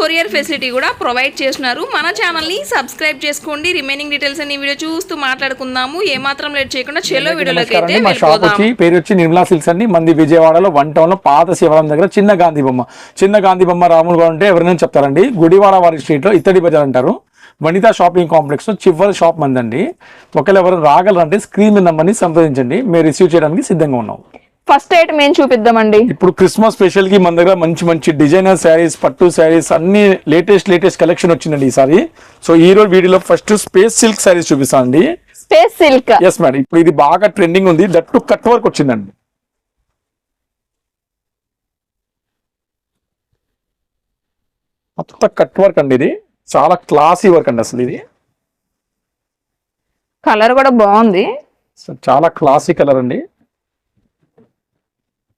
Courier facility కూడా provide చేస్తున్నారు. మన ఛానల్ని సబ్స్క్రైబ్ చేసుకోండి. రిమైనింగ్ డీటెయిల్స్ అన్ని వీడియో చూస్తూ మాట్లాడుకుందాము. ఏమాత్రం లేట్ చేయకుండా చెలో వీడియోలోకి అయితే మా షాప్ వచ్చి పేరు వచ్చి నిర్మలా సిల్క్స్ అండి. మంది విజయవాడలో వన్ టౌన్లో పాత శివాలయం దగ్గర చిన్న గాంధీ బొమ్మ. చిన్న గాంధీ బొమ్మ రాములు గారు అంటే ఎవరైనా చెప్తారండి. గుడివాడ వారి స్ట్రీట్లో ఇత్తడి బజార్ అంటారు. వనితా షాపింగ్ కాంప్లెక్స్లో చివరి షాప్ మందండి. ఒకవేళ ఎవరు రాగలరంటే స్క్రీన్ నెంబర్ని సంప్రదించండి. మేము రిసీవ్ చేయడానికి సిద్ధంగా ఉన్నాం. ఫస్ట్ ఐటమ్ ఏం చూపిద్దామండి? ఇప్పుడు క్రిస్మస్ స్పెషల్కి మన దగ్గర మంచి మంచి డిజైనర్ శారీస్ పట్టు శారీస్ అన్ని లేటెస్ట్ లేటెస్ట్ కలెక్షన్ వచ్చిందండి ఈసారి సో ఈ రోజు వీడియోలో ఫస్ట్ స్పేస్ సిల్క్ శారీస్ చూపిస్తాను అండి. Space silk. ఎస్ మేడం ఇప్పుడు ఇది బాగా ట్రెండింగ్ ఉంది. దట్ టు కట్ వర్క్ వచ్చిందండి. మొత్తం కట్ వర్క్ అండి ఇది. చాలా క్లాసీ వర్క్ అండి అసలు ఇది. కలర్ కూడా బాగుంది. చాలా క్లాసీ కలర్ అండి.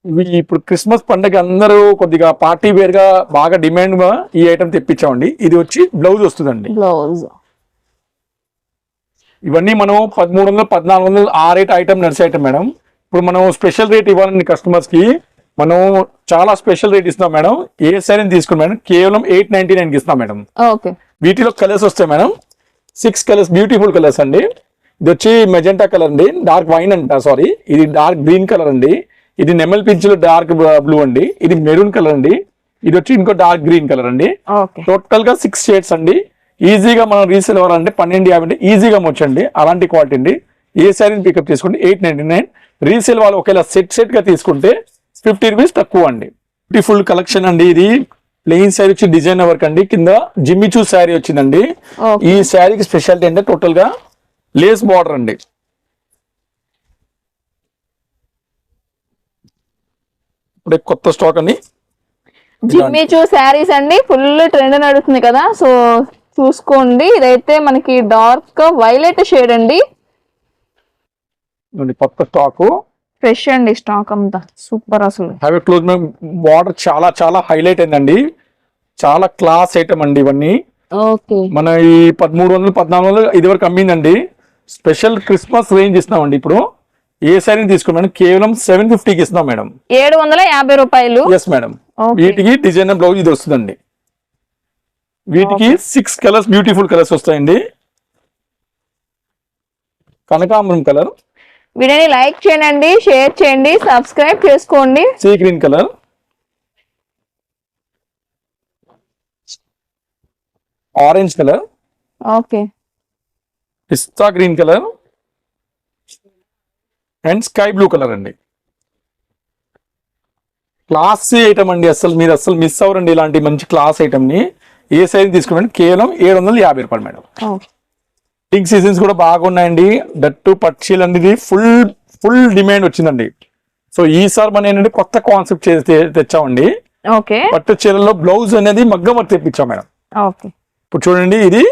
ఇవి ఇప్పుడు క్రిస్మస్ పండగ అందరూ కొద్దిగా పార్టీ వేర్గా బాగా డిమాండ్గా ఈ ఐటమ్ తెప్పించామండి. ఇది వచ్చి బ్లౌజ్ వస్తుందండి. బ్లౌజ్. ఇవన్నీ మనం పదమూడు వందలు పద్నాలుగు వందలు ఆ రేట్ ఐటమ్ నడిచే ఐటమ్ మేడం. ఇప్పుడు మనం స్పెషల్ రేట్ ఇవ్వాలండి కస్టమర్స్కి. మనం చాలా స్పెషల్ రేట్ ఇస్తాం మేడం. ఏ శారీని తీసుకుని మేడం కేవలం ఎయిట్ నైన్టీ నైన్కి ఇస్తాం మేడం. ఓకే. వీటిలో కలర్స్ వస్తాయి madam. Six colours beautiful colours అండి. ఇది వచ్చి మెజెంటా కలర్ అండి. డార్క్ వైన్ అంట సారీ ఇది డార్క్ గ్రీన్ కలర్ అండి. ఇది నెమల్ పింఛ్ డార్క్ బ్లూ అండి. ఇది మెరూన్ కలర్ అండి. ఇది వచ్చి ఇంకో డార్క్ గ్రీన్ కలర్ అండి. టోటల్గా సిక్స్ షేడ్స్ అండి. ఈజీగా మనం రీసేల్ అవ్వాలంటే పన్నెండు యాభై అంటే ఈజీగా వచ్చండి అలాంటి క్వాలిటీ అండి. ఏ శారీని పికప్ చేసుకోండి? ఎయిట్ నైన్టీ నైన్ రీసేల్ వాళ్ళు ఒకవేళ సెట్ సెట్గా తీసుకుంటే ఫిఫ్టీ రూపీస్ తక్కువ అండి. బ్యూటిఫుల్ కలెక్షన్ అండి ఇది. ప్లెయిన్ శారీ వచ్చి డిజైన్ వర్క్ అండి. కింద జిమ్మిచూ శారీ వచ్చిందండి. ఈ శారీకి స్పెషాలిటీ అంటే టోటల్గా లేస్ బార్డర్ అండి. ఇప్పుడే కొత్త స్టాక్ అండి జిమ్మి చూ శారీస్ అండి ఫుల్ ట్రెండ్ నడుస్తుంది కదా. సో చూసుకోండి. ఇదైతే మనకి డార్క్ వైలెట్ షేడ్ అండి. కొత్త స్టాక్ ఫ్రెష్ అండి స్టాక్ అంతా. సూపర్ అసలు. హ్యావ్ క్లోజ్ బార్డర్ చాలా చాలా హైలైట్ అయిందండి. చాలా క్లాస్ ఐటమ్ అండి ఇవన్నీ. ఓకే. మన ఈ పదమూడు వందలు పద్నాలుగు వందలు ఇది వరకు అమ్మిందండి. స్పెషల్ క్రిస్మస్ రేంజ్ ఇస్తున్నామండి ఇప్పుడు. ఏ శారీని తీసుకున్నాం కేవలం సెవెన్ ఫిఫ్టీకి ఇస్తున్నాం మేడం. ఏడు వందల యాభై రూపాయలు? ఎస్ మేడం వీటికి డిజైనర్ బ్లౌజ్ ఇది వస్తుందండి. వీటికి సిక్స్ కలర్స్ బ్యూటిఫుల్ కలర్స్ వస్తాయండి. కనకాంబరం కలర్ వీడియోని లైక్ చేయండి షేర్ చేయండి సబ్స్క్రైబ్ చేసుకోండి. Sea green colour orange colour okay pista green colour and sky blue colour అండి. క్లాస్ ఐటమ్ అండి అసలు మీరు అసలు మిస్ అవ్వరండి ఇలాంటి మంచి క్లాస్ ఐటమ్ని ఏ సైజ్ తీసుకున్నాండి? కేవలం ఏడు వందల యాభై రూపాయలు మేడం. పింక్ సీజన్స్ కూడా బాగున్నాయండి. దట్టు పక్షీలు అనేది ఫుల్ ఫుల్ డిమాండ్ వచ్చిందండి. సో ఈసారి మనం ఏంటంటే కొత్త కాన్సెప్ట్ చేసి తెచ్చామండి. పట్టు చీరల్లో బ్లౌజ్ అనేది మగ్గం వర్క్ తెప్పించాం మేడం. ఇప్పుడు చూడండి ఇది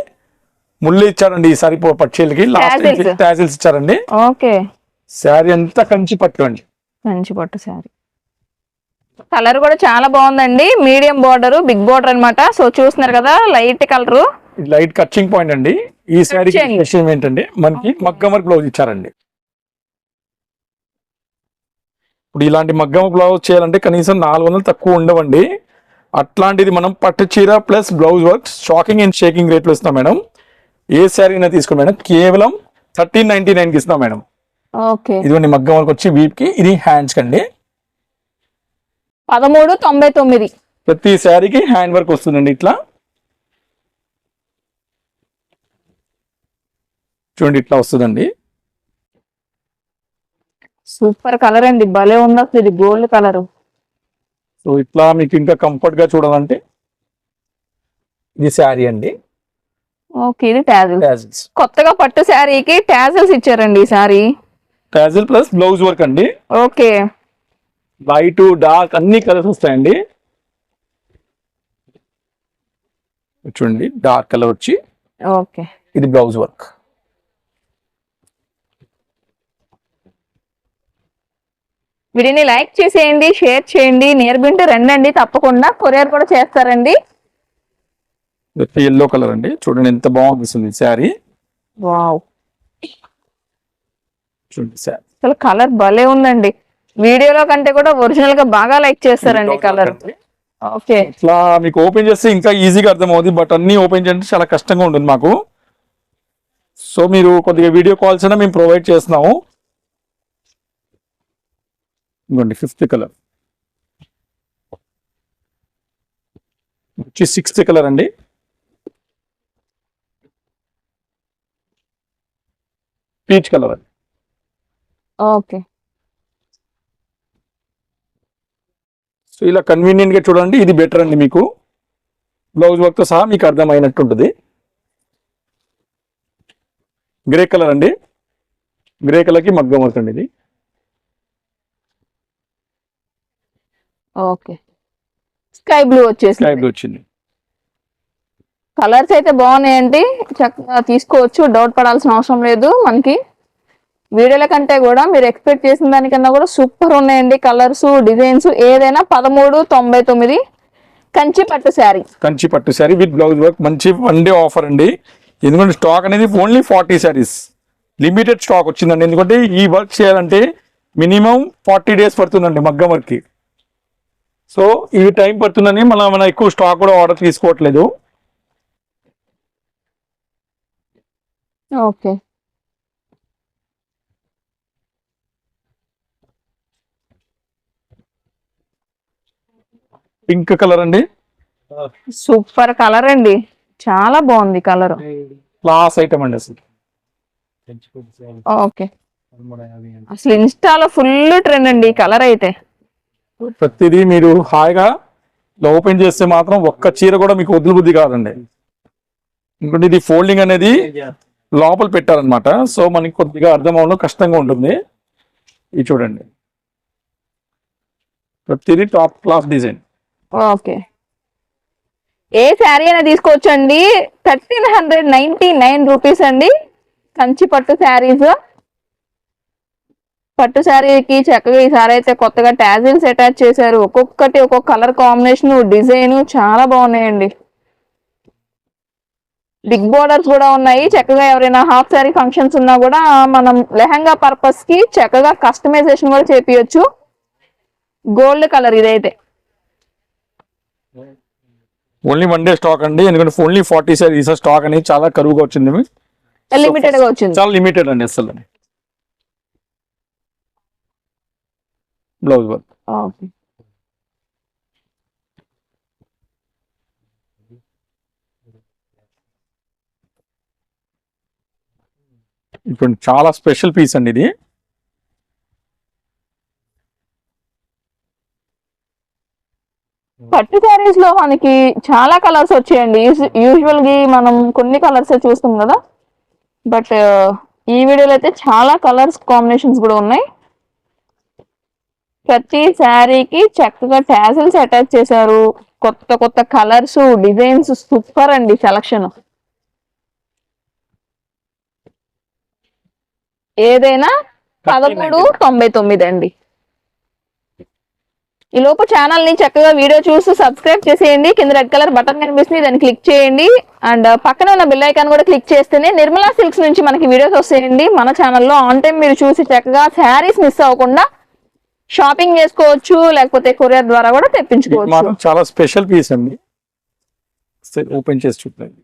ముళ్ళు ఇచ్చారండి ఈసారి పట్టు లాస్ట్ Tassels. టాజిల్స్ ఇచ్చారండి. శారీ అంతా కంచి పట్టు అండి. మంచి పట్టు శారీ. కలర్ కూడా చాలా బాగుందండి. మీడియం బార్డర్ బిగ్ బార్డర్ అన్నమాట. సో చూస్తున్నారు కదా లైట్ కలర్ ఇది లైట్ కచ్చింగ్ పాయింట్ అండి. ఈ Cutting. విషయం ఏంటంటే మనకి మగ్గం వర్క్ బ్లౌజ్ ఇచ్చారండి. ఇప్పుడు ఇలాంటి మగ్గం బ్లౌజ్ చేయాలంటే కనీసం నాలుగు వందలు తక్కువ ఉండవండి. అట్లాంటిది మనం పట్టు చీర plus blouse work shocking and shaking రేట్లో ఇస్తున్నాం మేడం. ఏ శారీ అయినా తీసుకోండి మేడం. కేవలం థర్టీన్ నైన్టీ నైన్కి ఇస్తున్నాం మేడం. ఇదిగోండి మగ్గం వర్క్ వచ్చి వీప్కి ఇది హ్యాండ్స్ కండి. పదమూడు తొంభై తొమ్మిది. ప్రతి శారీకి హ్యాండ్ వర్క్ వస్తుందండి ఇట్లా. చూడండి ఇట్లా వస్తుందండి. సూపర్ కలర్ అండి భలే ఉంది అసలు ఇది గోల్డ్ కలర్. సో ఇట్లా మీకు ఇంకా కంఫర్ట్గా చూడాలంటే ఇది శారీ అండి. ఓకే ఇది టాజిల్ టాజిల్స్ కొత్తగా పట్టు శారీకి టాజిల్స్ ఇచ్చారండి ఈ sari. Tassel plus blouse work అండి. ఓకే. వైట్ డార్క్ అన్ని కలర్స్ వస్తాయండి. చూడండి డార్క్ కలర్ వచ్చి ఓకే. ఇది బ్లౌజ్ వర్క్ వీడియోని లైక్ చేసేయండి షేర్ చేయండి నియర్ బింటూ రండి తప్పకుండా కొరియర్ కూడా చేస్తారండి. ఎల్లో కలర్ అండి. చూడండి ఎంత బాగుంది శారీ వావ్ చూడండి శారీ అసలు కలర్ భలే ఉందండి. వీడియోలో కంటే కూడా ఒరిజినల్గా బాగా లైక్ చేస్తారండి కలర్. ఓకే. ఇట్లా మీకు ఓపెన్ చేస్తే ఇంకా ఈజీగా అర్థమవుతుంది బట్ అన్ని ఓపెన్ చేయండి చాలా కష్టంగా ఉంటుంది మాకు. సో మీరు కొద్దిగా వీడియో కాల్స్ అయినా మేము ప్రొవైడ్ చేస్తున్నాము. ఇదిగోండి ఫిఫ్త్ కలర్ వచ్చి సిక్స్త్ కలర్ అండి. పీచ్ కలర్ అండి. ఓకే. సో ఇలా కన్వీనియంట్గా చూడండి ఇది బెటర్ అండి మీకు. బ్లౌజ్ వర్క్తో సహా మీకు అర్థమైనట్టు ఉంటుంది గ్రే కలర్ అండి. గ్రే కలర్కి మగ్గం వర్క్ అండి ఇది. ఓకే. స్కై బ్లూ వచ్చేసి స్కై బ్లూ వచ్చింది. కలర్స్ అయితే బాగున్నాయండి. చక్కగా తీసుకోవచ్చు డౌట్ పడాల్సిన అవసరం లేదు మనకి. వీడియోల కంటే కూడా మీరు ఎక్స్పెక్ట్ చేసిన దానికన్నా కూడా సూపర్ ఉన్నాయండి కలర్స్ డిజైన్స్ ఏదైనా పదమూడు తొంభై తొమ్మిది కంచి పట్టు శారీ. కంచి పట్టు శారీ విత్ బ్లౌజ్ వర్క్ మంచి వన్ డే ఆఫర్ అండి. ఎందుకంటే స్టాక్ అనేది only forty saris. Limited stock వచ్చిందండి. ఎందుకంటే ఈ వర్క్ చేయాలంటే మినిమం ఫార్టీ డేస్ పడుతుందండి మగ్గం వర్క్కి సో ఇవి టైం పడుతుందని మన మన ఎక్కువ స్టాక్ కూడా ఆర్డర్ తీసుకోవట్లేదు. ఓకే. పింక్ కలర్ అండి. సూపర్ కలర్ అండి. చాలా బాగుంది కలర్. క్లాస్ ఐటమ్ అండి అసలు. ఓకే. అసలు ఇన్స్టాలో ఫుల్ ట్రెండ్ అండి ఈ కలర్ అయితే. ప్రతిదీ మీరు హాయిగా ఇలా ఓపెన్ చేస్తే మాత్రం ఒక్క చీర కూడా మీకు వదిలి బుద్ధి కాదండి. ఎందుకంటే ఇది ఫోల్డింగ్ అనేది లోపల పెట్టారనమాట సో మనకి కొద్దిగా అర్థం అవడం కష్టంగా ఉంటుంది. ఇది చూడండి. ప్రతిదీ టాప్ క్లాస్ డిజైన్. ఓకే. ఏ శారీ అయినా తీసుకోవచ్చండి. Thirteen hundred ninety nine rupees అండి. కంచి పట్టు శారీస్. పట్టు శారీకి చక్కగా ఈ సారీ అయితే కొత్తగా టాజిల్స్ అటాచ్ చేశారు. ఒక్కొక్కటి ఒక్కొక్క కలర్ కాంబినేషన్ డిజైన్ చాలా బాగున్నాయండి. బిగ్ బోర్డర్స్ కూడా ఉన్నాయి. చక్కగా ఎవరైనా హాఫ్ శారీ ఫంక్షన్స్ ఉన్నా కూడా మనం లెహంగా పర్పస్కి చక్కగా కస్టమైజేషన్ కూడా చేపించచ్చు గోల్డ్ కలర్ ఇదైతే. ఓన్లీ వన్ డే స్టాక్ అండి. ఎందుకంటే ఓన్లీ ఫార్టీ సారీస్ స్టాక్ అనేది చాలా కరువుగా వచ్చింది. లిమిటెడ్గా వచ్చింది. చాలా లిమిటెడ్ అండి అసలు బ్లౌజ్ వర్క్ ఇప్పుడు చాలా స్పెషల్ పీస్ అండి ఇది. పట్టు శారీస్లో మనకి చాలా కలర్స్ వచ్చాయండి. యూజువల్గా మనం కొన్ని కలర్స్ చూస్తాం కదా. బట్ ఈ వీడియోలో అయితే చాలా కలర్స్ కాంబినేషన్స్ కూడా ఉన్నాయి. ప్రతి శారీకి చక్కగా టాసిల్స్ అటాచ్ చేశారు. కొత్త కొత్త కలర్స్ డిజైన్స్ సూపర్ అండి సెలక్షన్. ఏదైనా పదమూడు తొంభై తొమ్మిది అండి. ఈ లోపు ఛానల్ని చక్కగా వీడియో చూసి సబ్స్క్రైబ్ చేసేయండి. కింద రెడ్ కలర్ బటన్ కనిపిస్తుంది. దాన్ని క్లిక్ చేయండి. అండ్ పక్కన ఉన్న బెల్ ఐకాన్ కూడా క్లిక్ చేస్తేనే నిర్మలా సిల్క్స్ నుంచి మనకి వీడియోస్ వస్తాయండి. మన ఛానల్లో ఆన్ టైం మీరు చూసి చక్కగా శారీస్ మిస్ అవ్వకుండా షాపింగ్ చేసుకోవచ్చు లేకపోతే కొరియర్ ద్వారా కూడా తెప్పించుకోవచ్చు. చాలా స్పెషల్ పీస్ అండి. ఓపెన్ చేసి చూడండి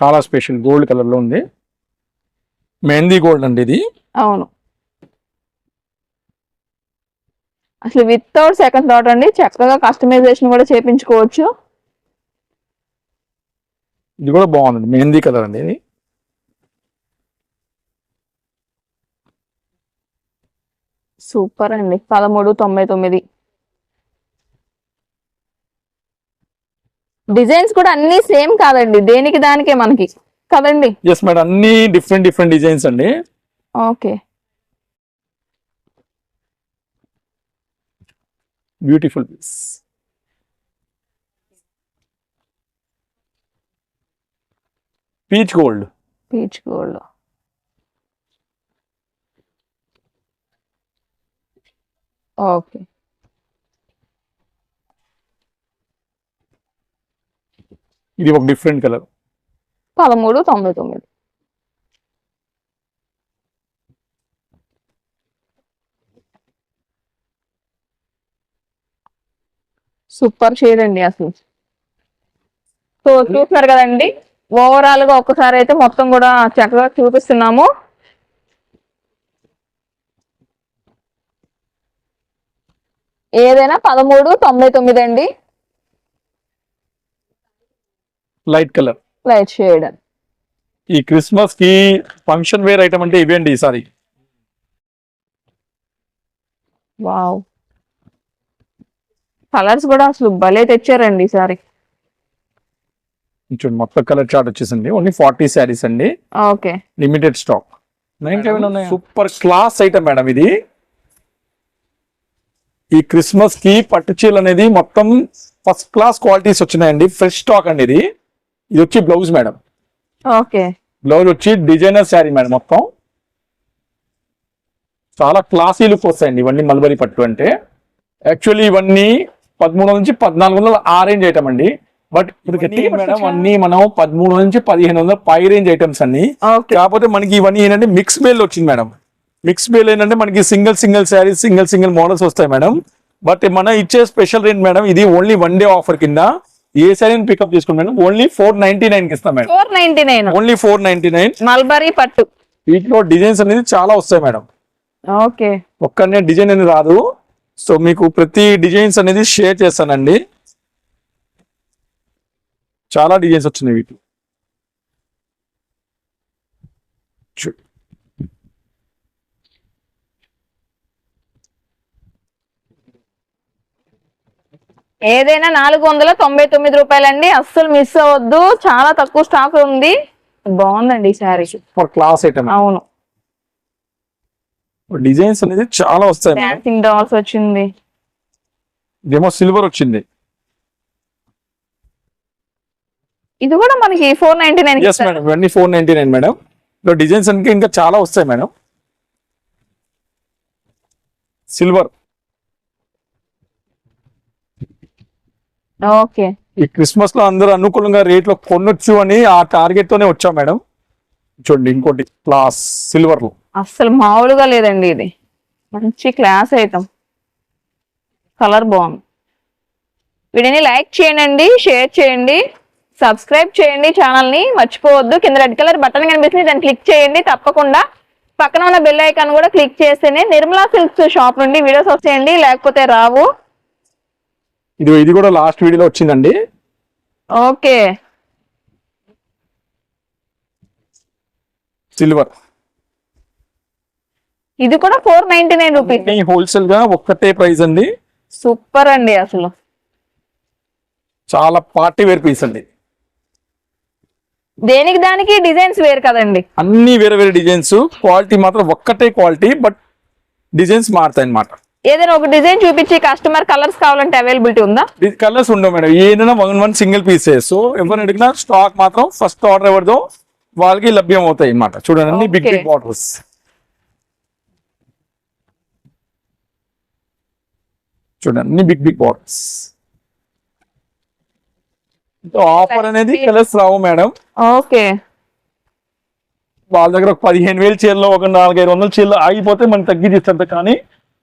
చాలా స్పెషల్ గోల్డ్ కలర్లో ఉంది. మెహందీ గోల్డ్ అండి ఇది. అవును. అసలు వితౌట్ సెకండ్ థాట్ అండి. చక్కగా కస్టమైజేషన్ కూడా చేపించుకోవచ్చు. ఇది కూడా బాగుంది మెహందీ కలర్ అండి ఇది. సూపర్ అండి. పదమూడు తొంభై తొమ్మిది. డిజైన్స్ కూడా అన్ని సేమ్ కాదండి. దేనికి దానికే మనకి. కదండి? ఎస్ మేడం అన్ని డిఫరెంట్ డిఫరెంట్ డిజైన్స్ అండి. Okay. Beautiful piece. Peach gold. Peach gold. Okay. ఇది ఒక డిఫరెంట్ కలర్. పదమూడు తొంభై తొమ్మిది. సూపర్ షేడ్ అండి అసలు. సో చూస్తున్నారు కదండి ఓవరాల్గా ఒక్కసారి అయితే మొత్తం కూడా చక్కగా చూపిస్తున్నాము. ఏదైనా పదమూడు తొంభై తొమ్మిది అండి. Light colour. Light shade. ఈ క్రిస్మస్కి ఫంక్షన్ వేర్ ఐటమ్ అంటే ఇవేంటి ఈసారి? వావ్. కలర్స్ కూడా అసలు భలే తెచ్చారండి ఈసారి చూడండి మొత్తం కలర్ చార్ట్ వచ్చేసింది. ఓన్లీ ఫార్టీ శారీస్ అండి. Okay. Limited stock super class item madam ఇది. ఈ క్రిస్మస్కి పట్టు చీరలు అనేది మొత్తం ఫస్ట్ క్లాస్ క్వాలిటీస్ వచ్చినాయండి. ఫ్రెష్ స్టాక్ అండి ఇది. ఇది వచ్చి బ్లౌజ్ మేడం ఓకే. బ్లౌజ్ వచ్చి డిజైనర్ శారీ మేడం మొత్తం. చాలా క్లాసీ లుక్ వస్తాయండి ఇవన్నీ మల్బరీ పట్టు అంటే. యాక్చువల్లీ ఇవన్నీ పదమూడు నుంచి పద్నాలుగు వందల ఆ రేంజ్ ఐటమ్ అండి. బట్ ఇప్పుడు మేడం అన్ని మనం పదమూడు నుంచి పదిహేను వందల పై రేంజ్ ఐటమ్స్ అన్ని కాకపోతే మనకి ఇవన్నీ ఏంటంటే మిక్స్ మేల్ వచ్చింది మేడం. మిక్స్ మేల్ ఏంటంటే మనకి single single saris single single models వస్తాయి మేడం. బట్ మనం ఇచ్చే స్పెషల్ రేంజ్ మేడం ఇది ఓన్లీ వన్ డే ఆఫర్ కింద. ఏ శారీని పికప్ చేసుకోండి మేడం? ఓన్లీ ఫోర్ నైన్టీ నైన్కి ఇస్తాం madam. Four ninety nine only four ninety nine mulberry పట్టు. వీటిలో డిజైన్స్ అనేది చాలా వస్తాయి మేడం. ఓకే ఒక్కనే డిజైన్ అనేది రాదు. సో మీకు ప్రతి డిజైన్స్ అనేది షేర్ చేస్తానండి. చాలా డిజైన్స్ వచ్చినాయి వీటి ఏదైనా నాలుగు వందల తొంభై తొమ్మిది రూపాయలండి. అస్సలు మిస్ అవ్వద్దు. చాలా తక్కువ స్టాక్ ఉంది. బాగుందండి ఈ శారీ. ఫర్ క్లాస్ ఐటమ్ అవును. డిజైన్స్ అనేది చాలా వస్తాయి డాన్సింగ్ డాల్స్ వచ్చింది. ఇదేమో సిల్వర్ వచ్చింది. ఇది కూడా మనకి four ninety nine yes madam ఇవన్నీ ఫోర్ నైన్టీ నైన్ మేడం ఇందులో డిజైన్స్ అంటే ఇంకా చాలా వస్తాయి మేడం సిల్వర్ ఓకే ఈ క్రిస్మస్లో అందరూ అనుకూలంగా రేట్లో కొనొచ్చు అని ఆ టార్గెట్ తోనే వచ్చాం మేడం చూడండి ఇంకోటి క్లాస్ సిల్వర్లో. అస్సలు మామూలుగా లేదండి ఇది. మంచి క్లాస్ ఐటమ్. కలర్ బాగుంది. వీడిని లైక్ చేయండి షేర్ చేయండి సబ్స్క్రైబ్ చేయండి ఛానల్ని మర్చిపోవద్దు. కింద రెడ్ కలర్ బటన్ కనిపిస్తుంది. దాన్ని క్లిక్ చేయండి. తప్పకుండా పక్కన ఉన్న బెల్ ఐకాన్ కూడా క్లిక్ చేస్తేనే నిర్మలా సిల్క్స్ షాప్ నుండి వీడియోస్ వస్తాయండి. లేకపోతే రావు. ఇది ఇది కూడా లాస్ట్ వీడియోలో వచ్చిందండి. ఓకే. సిల్వర్ ఇది కూడా ఫోర్ నైన్టీ నైన్ రూపీస్ హోల్సేల్గా ఒక్కటే ప్రైస్ అండి. సూపర్ అండి అసలు. చాలా పార్టీ వేర్ పీస్ అండి. దేనికి దానికి డిజైన్స్ వేరు కదండి. అన్ని వేరే వేరే డిజైన్స్ క్వాలిటీ మాత్రం ఒక్కటే క్వాలిటీ బట్ డిజైన్స్ మారుతాయి అన్నమాట ఏదైనా ఒక డిజైన్ చూపించి కస్టమర్ కలర్స్ కావాలంటే అవైలబిలిటీ ఉందా? కలర్స్ ఉండవు మేడం. ఏదైనా వన్ వన్ సింగిల్ పీసే సో ఎవరిని అడిగినా స్టాక్ మాత్రం ఫస్ట్ ఆర్డర్ ఎవరిదో వాళ్ళకి లభ్యం అవుతాయి అన్నమాట చూడండి బిగ్. బిగ్ బాటిల్స్ చూడండి అన్ని బిగ్ బిగ్ బాటిల్స్ ఆఫర్ అనేది కలర్స్ రావు మేడం ఓకే. వాళ్ళ దగ్గర ఒక పదిహేను వేలు చీరలో ఒక నాలుగైదు వందల చీరలు ఆగిపోతే మనకి తగ్గించేస్తారు కానీ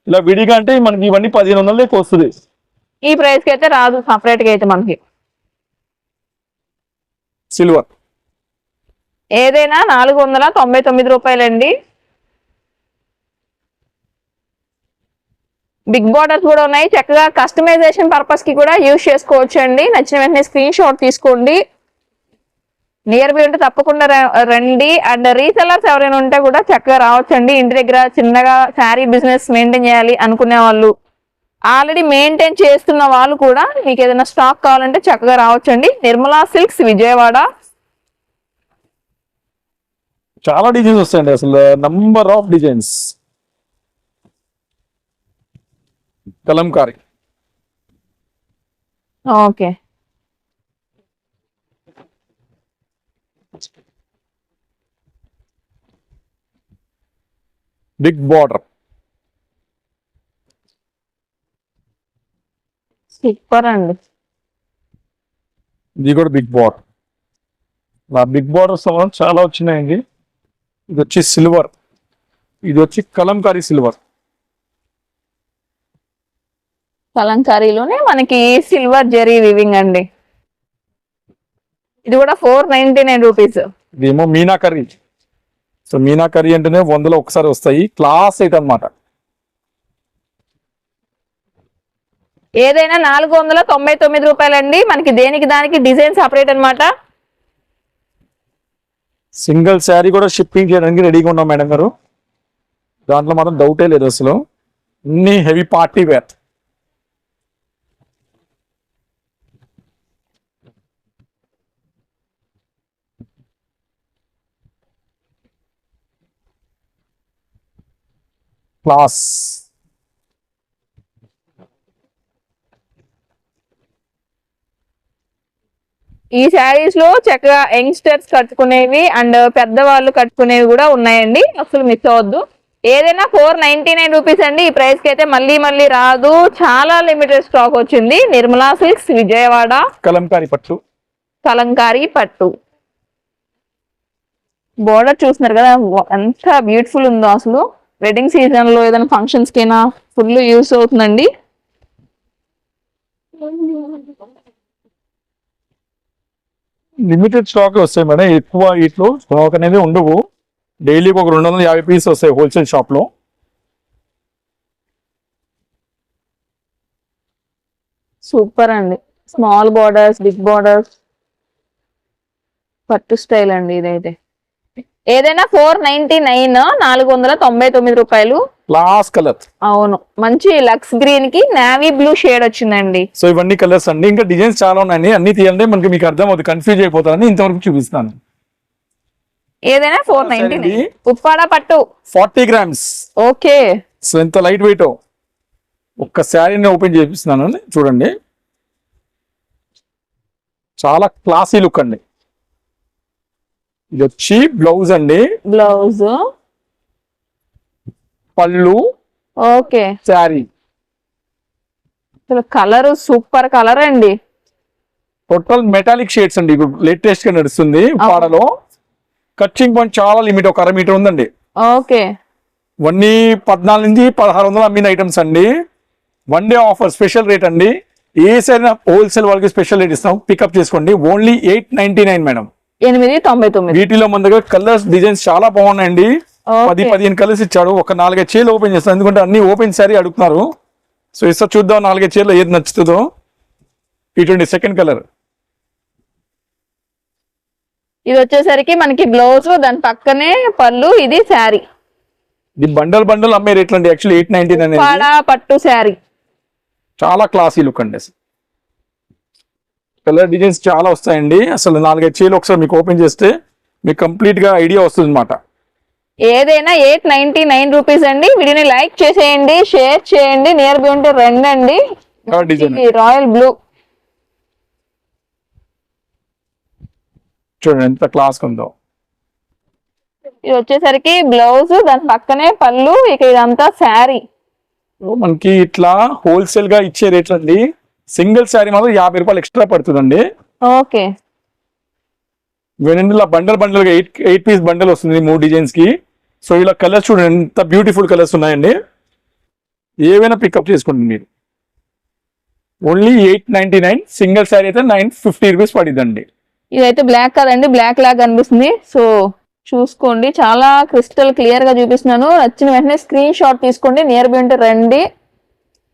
ఇలా విడిగా అంటే మనకి ఇవన్నీ పదిహేను వందల దాకా వస్తుంది ఈ ప్రైస్కి అయితే రాదు సపరేట్గా అయితే మనకి. సిల్వర్ ఏదైనా నాలుగు వందల తొంభై తొమ్మిది రూపాయలండి. బిగ్ బార్డర్స్ కూడా ఉన్నాయి. చక్కగా కస్టమైజేషన్ పర్పస్కి కూడా యూజ్ చేసుకోవచ్చు అండి నచ్చిన వెంటనే స్క్రీన్ షాట్ తీసుకోండి. నియర్ బై ఉంటే తప్పకుండా రండి. అండ్ రీసెలర్స్ ఎవరైనా ఉంటే కూడా చక్కగా రావచ్చండి. ఇంటి దగ్గర చిన్నగా శారీ బిజినెస్ మెయింటైన్ చేయాలి అనుకునే వాళ్ళు. ఆల్రెడీ మెయింటైన్ చేస్తున్న వాళ్ళు కూడా మీకు ఏదైనా స్టాక్ కావాలంటే చక్కగా రావచ్చండి. నిర్మలా సిల్క్స్ విజయవాడ. చాలా డిజైన్స్ వస్తాయండి. అసలు number of designs Kalamkari. Okay. Big border. Super అండి. ఇది కూడా బిగ్ బార్ ఇలా బిగ్ బార్డర్స్ చాలా వచ్చినాయండి. ఇది వచ్చి సిల్వర్. ఇది వచ్చి కలంకారీ సిల్వర్. కలంకారీలోనే మనకి సిల్వర్ జెరీ వివింగ్ అండి. ఇది కూడా ఫోర్ నైన్టీ నైన్ రూపీస్. ఇదేమో Meena curry so Meena curry అంటేనే వందలో ఒకసారి వస్తాయి. క్లాస్ ఎయిట్ అన్నమాట. ఏదైనా నాలుగు వందల తొంభై తొమ్మిది రూపాయలండి. మనకి దేనికి దానికి డిజైన్ సపరేట్ అన్నమాట. సింగిల్ శారీ కూడా షిప్పింగ్ చేయడానికి రెడీగా ఉన్నాం మేడం గారు. దాంట్లో మాత్రం డౌటే లేదు అసలు. అన్ని హెవీ పార్టీ వేర్. క్లాస్. ఈ శారీస్లో చక్కగా యంగ్స్టర్స్ కట్టుకునేవి అండ్ పెద్దవాళ్ళు కట్టుకునేవి కూడా ఉన్నాయండి. అసలు మిస్ అవ్వద్దు. ఏదైనా ఫోర్ నైన్టీ నైన్ రూపీస్ అండి. ఈ ప్రైస్కి అయితే మళ్ళీ మళ్ళీ రాదు. చాలా లిమిటెడ్ స్టాక్ వచ్చింది. నిర్మలా సిల్క్స్ విజయవాడ. కలంకారీ పట్టు. కలంకారీ పట్టు. బోర్డర్ చూస్తున్నారు కదా. ఎంత బ్యూటిఫుల్ ఉందో అసలు. వెడ్డింగ్ సీజన్లో ఏదైనా ఫంక్షన్స్ కైనా ఫుల్ యూస్ అవుతుందండి? లిమిటెడ్ స్టాక్ వస్తాయి మేడం. ఎక్కువ ఇట్లో స్టాక్ అనేది ఉండవు. డైలీ ఒక రెండు వందల యాభై పీస్ వస్తాయి హోల్సేల్ షాప్లో. సూపర్ అండి. స్మాల్ బార్డర్స్ బిగ్ బార్డర్స్ పట్టు స్టైల్ అండి ఇదైతే. ఏదైనా ఫోర్ నైన్టీ నైన్ నాలుగు వందల తొంభై తొమ్మిది రూపాయలు. క్లాస్ కలర్ అవును. మంచి లక్స్ గ్రీన్కి నావీ బ్లూ షేడ్ వచ్చిందండి. సో ఇవన్నీ కలర్స్ అండి. ఇంకా డిజైన్స్ చాలా ఉన్నాయండి. అన్ని తీయండి మనకి మీకు అర్థం అవుతుంది కన్ఫ్యూజ్ అయిపోతారని ఇంతవరకు చూపిస్తాను. ఏదైనా ఫోర్ నైన్టీ ఉప్పాడ పట్టు. Forty grams okay. సో ఎంత లైట్ వెయిట్ ఒక్క శారీని ఓపెన్ చేపిస్తున్నాను. చూడండి. చాలా క్లాసీ లుక్ అండి. ఇది వచ్చి బ్లౌజ్ అండి. బ్లౌజ్. పళ్ళు. Okay. Sari. Colour super colour అండి. టోటల్ మెటాలిక్ షేడ్స్ అండి. లేటెస్ట్గా నడుస్తుంది పాడలో. కచ్చింగ్ పాయింట్ చాలా లిమిట్. ఒక అర మీటర్ ఉందండి. ఓకే. ఇవన్నీ పద్నాలుగు నుంచి పదహారు వందలు అమ్మిన ఐటమ్స్ అండి. One day offer special rate అండి. ఏ సైనా హోల్సేల్ వాళ్ళకి స్పెషల్ రేట్ ఇస్తాం. పికప్ చేసుకోండి. Only eight ninety nine madam. ఎనిమిది తొంభై తొమ్మిది. వీటిలో మన దగ్గర కలర్స్ డిజైన్స్ చాలా బాగున్నాయండి. పది పదిహేను కలర్స్ ఇచ్చాడు. ఒక నాలుగైదు చీరలు ఓపెన్ చేస్తాను. ఎందుకంటే అన్ని ఓపెన్ సారీ అడుగుతున్నారు. సో ఇస్తా చూద్దాం నాలుగైదు చీరలు ఏది నచ్చుతుందో. ఇటువంటి సెకండ్ కలర్ ఇది వచ్చేసరికి మనకి బ్లౌజ్ దాని పక్కనే పళ్ళు ఇది శారీ. ఇది బండల్ బండల్ అమ్మే రేట్లు అండి యాక్చువల్లీ ఎయిట్ నైన్టీ పట్టు శారీ. చాలా క్లాసీ లుక్ అండి అసలు. కలర్ డిజైన్స్ చాలా వస్తాయండి. అసలు నాలుగైదు చీరలు ఒకసారి మీకు ఓపెన్ చేస్తే మీకు కంప్లీట్గా ఐడియా వస్తుంది అనమాట ఏదైనా ఎయిట్ నైన్టీ నైన్ రూపీస్ అండి. వీడియోని లైక్ చేసేయండి షేర్ చేయండి నియర్ బై ఉంటే రెండు రాయల్ బ్లూ. చూడండి ఎంత క్లాస్ ఉందో. ఇది వచ్చేసరికి బ్లౌజ్ దాని పక్కనే పళ్ళు ఇక ఇదంతా శారీ. మనకి ఇట్లా హోల్సేల్గా ఇచ్చే రేట్లు అండి సింగిల్ శారీ మాత్రం యాభై రూపాయలు ఎక్స్ట్రా పడుతుందండి. ఓకే. ఇవేనండి ఇలా బండల్ బండల్గా ఎయిట్ ఎయిట్ పీస్ బండల్ వస్తుంది మూడు డిజైన్స్కి సో ఇలా కలర్స్ చూడండి ఎంత బ్యూటిఫుల్ కలర్స్ ఉన్నాయండి. ఏవైనా పికప్ చేసుకోండి మీరు. Only eight ninety nine single sari అయితే నైన్ ఫిఫ్టీ రూపీస్ పడిద్దండి. ఇదైతే బ్లాక్ కదండి బ్లాక్ లాగా అనిపిస్తుంది సో చూసుకోండి చాలా క్రిస్టల్ క్లియర్గా చూపిస్తున్నాను. నచ్చిన వెంటనే స్క్రీన్ షాట్ తీసుకోండి నియర్ బై ఉంటే రండి.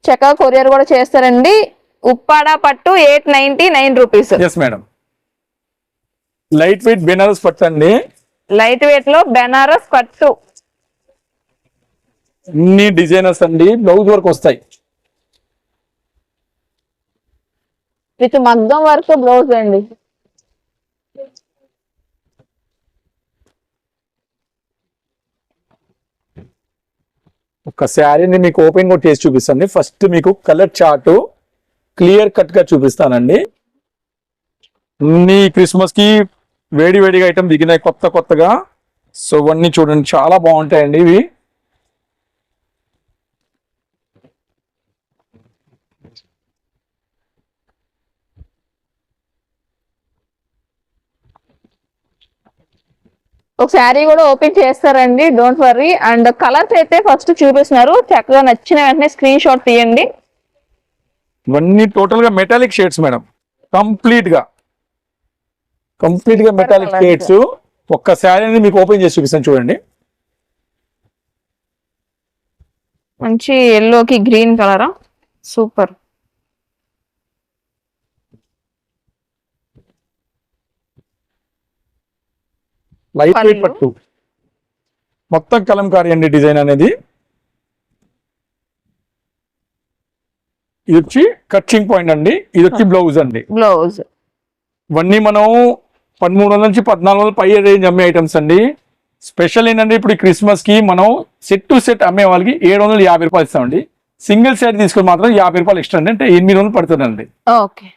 చక్కగా కొరియర్ కూడా చేస్తారండి. ఉప్పాడ పట్టు eight ninety nine rupees yes madam light weight Banaras పట్టండి లైట్ వెయిట్లో బెనారస్ పట్టు. అన్ని డిజైనర్స్ అండి. బ్లౌజ్ వర్క్ వస్తాయి. విత్ మగ్గం వర్క్ బ్లౌజ్ అండి. ఒక శారీని మీకు ఓపెన్ కూడా చేసి చూపిస్తాను. ఫస్ట్ మీకు కలర్ చార్ట్ క్లియర్ కట్గా చూపిస్తానండి. క్రిస్మస్ క్రిస్మస్కి వేడి వేడిగా ఐటమ్ దిగినాయి కొత్త కొత్తగా. సో ఇవన్నీ చూడండి చాలా బాగుంటాయండి ఇవి. ఒక శారీ కూడా ఓపెన్ చేస్తారండి డోంట్ వర్రీ. అండ్ కలర్స్ అయితే ఫస్ట్ చూపిస్తున్నారు. చక్కగా నచ్చిన వెంటనే స్క్రీన్ షాట్ తీయండి. ఇవన్నీ టోటల్గా మెటాలిక్ షేడ్స్ మేడం కంప్లీట్గా. కంప్లీట్గా మెటాలిక్. షేడ్స్ ఒక్క శారీ మీకు ఓపెన్ చేసి చూపిస్తాను చూడండి. మంచి ఎల్లోకి గ్రీన్ కలరా సూపర్ లైట్ వెయిట్. పట్టు. మొత్తం కలంకారీ అండి డిజైన్ అనేది. ఇది వచ్చి కట్చింగ్ పాయింట్ అండి. ఇది వచ్చి బ్లౌజ్ అండి. బ్లౌజ్. ఇవన్నీ మనం పదమూడు వందల నుంచి పద్నాలుగు వందల పై రేంజ్ అమ్మే ఐటమ్స్ అండి. స్పెషల్ ఏంటంటే ఇప్పుడు క్రిస్మస్కి మనం సెట్ టు సెట్ అమ్మే వాళ్ళకి ఏడు వందల యాభై రూపాయలు ఇస్తామండి. సింగిల్ సెట్ తీసుకుని మాత్రం యాభై రూపాయలు ఎక్స్ట్రా అండి. అంటే ఎనిమిది వందలు పడుతుందండి. ఓకే.